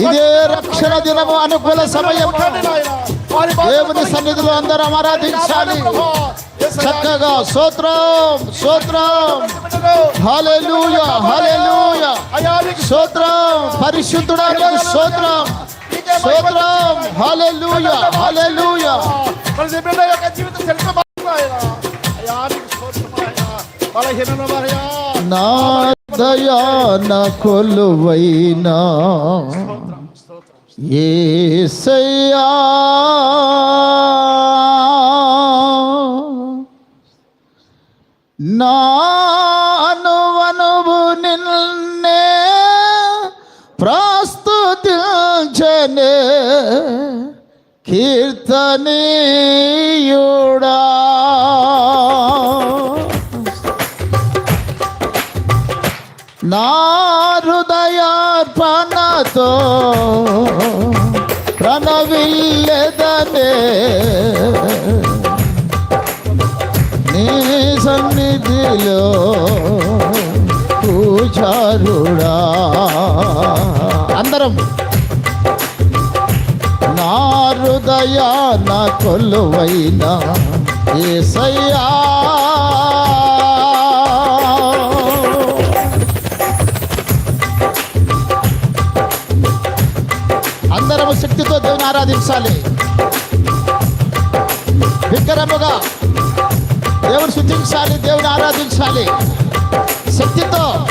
ఇదే రక్షణ దినము అనుకూల సమయం దేవుని సన్నిధిలో అందరం ఆరాధించాలి. చక్కగా స్తోత్రం స్తోత్రం. హల్లెలూయా హల్లెలూయా. స్తోత్రం పరిశుద్ధుడా నీకు స్తోత్రం. స్తోత్రం హల్లెలూయా హల్లెలూయా. ప్రతి బిడ్డ యొక్క జీవితం తెలుసుకోవాలయ్యా అయ్యా నీకు స్తోత్రమయ్యా. బలహీనమయ్యా నా దయా నా కొలువైనా. ఏసయ్యా. నాను నానువనువు నిన్నే ప్రస్తుతించనే కీర్తనీయుడా. నా హృదయార్పణతో ప్రణవిల్లెదనే నీ సన్నిధిలో పూజారుడా. అందరం నా హృదయ నా కొలువైన ఏసయ్యా. అందరము శక్తితో దేవుని ఆరాధించాలి. విగ్రహముగా దేవుని శుద్ధించాలి దేవుని ఆరాధించాలి. శక్తితో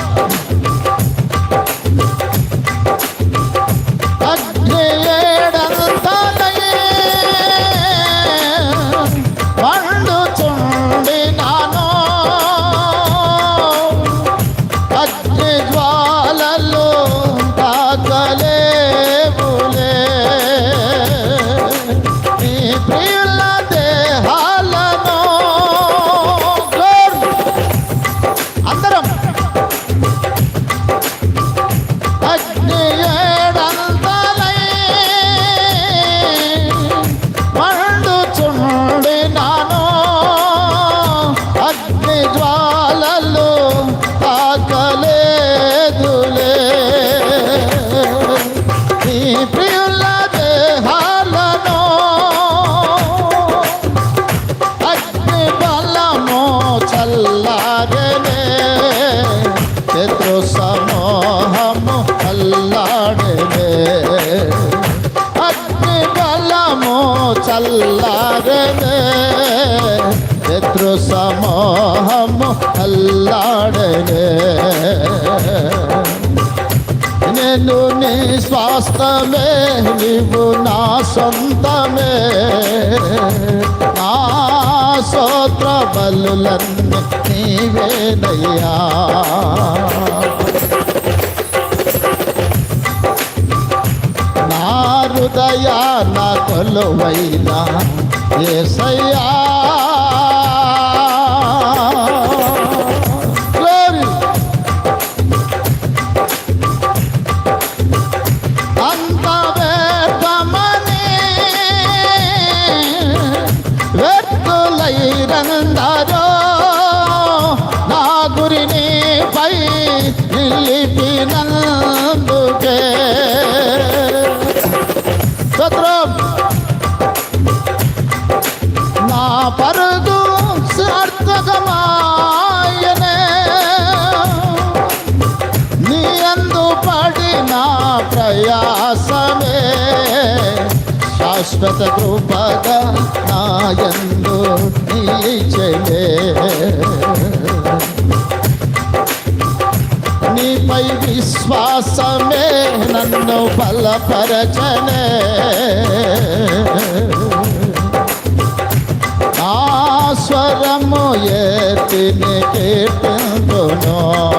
చల్లారనే శత్రు సమోహము అల్లాడనే. నేను నీ స్వాస్థమే నీవు నా సొంతమే. నా సోత్ర బలులన్నీ నీవేనయ్యా. హృదయ నా కొలువైనా ఏసయ్యా Glory. నా గురిని పై నిలిపినందుకే భద్రం. నా పరుగు సార్థకమాయనే. నీ అందు పడిన ప్రయాసమే. శాశ్వత కృపగా నాయందు నీ నిలిచలే నీపై విశ్వాసమే నన్ను బలపరచనే. ఆ స్వరము ఏ తిని అందరం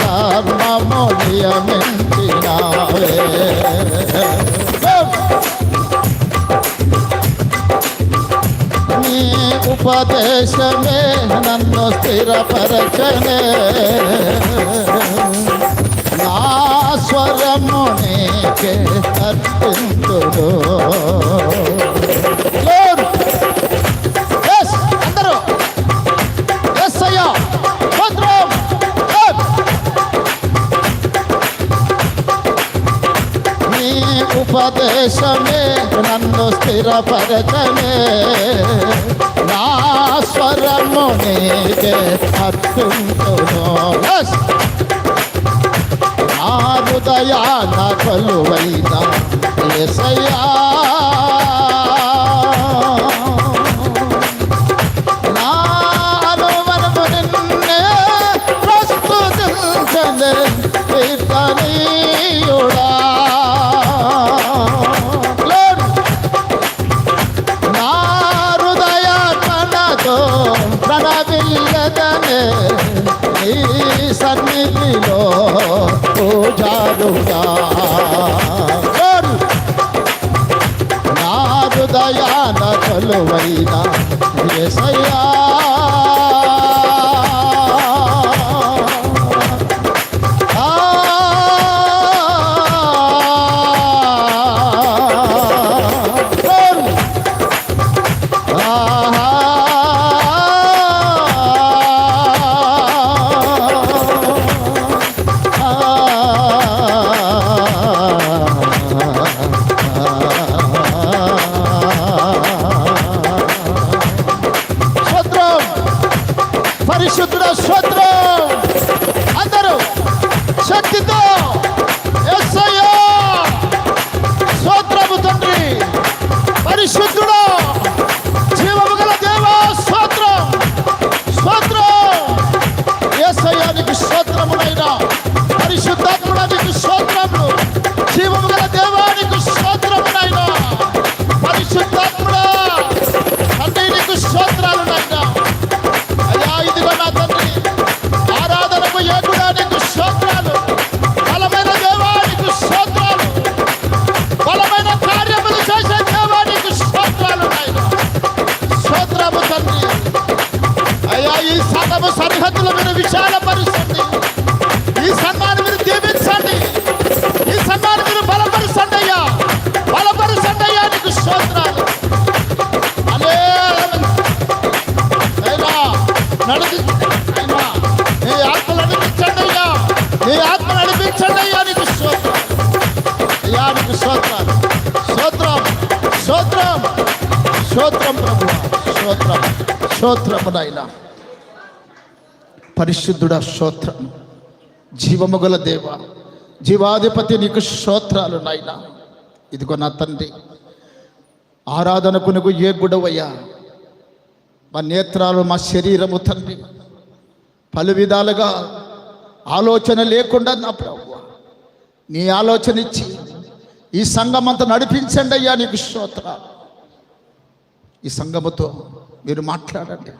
పరిచయ నియమించినావే నీ ఉపదేశమే నన్ను స్థిరపరచనే. నా స్వరము నీకే ఉపదేశమే నన్ను స్థిరపరచనే నా స్వరము నీకే అర్పించును Yes. నా హృదయాన కొలువైన యేసయ్యా ప్రణవిల్లదనే నీ సన్నిధిలో పూజారుగా నా హృదయాన కొలువైన యేసయ్యా. స్తోత్రం. స్తోత్రం ప్రభు. స్తోత్రం. స్తోత్రము నాయన పరిశుద్ధుడ స్తోత్రం. జీవముగల దేవ జీవాధిపతి నీకు స్తోత్రాలు నాయన. ఇదిగో నా తండ్రి ఆరాధనకు నువ్వు ఏ గుడవయ్యా. మా నేత్రాలు మా శరీరము తండ్రి. పలు విధాలుగా ఆలోచన లేకుండా నా ప్రభు. నీ ఆలోచన ఇచ్చి ఈ సంఘం అంతా నడిపించండి అయ్యా నీకు స్తోత్రాలు. ఈ సంఘముతో మీరు మాట్లాడండి.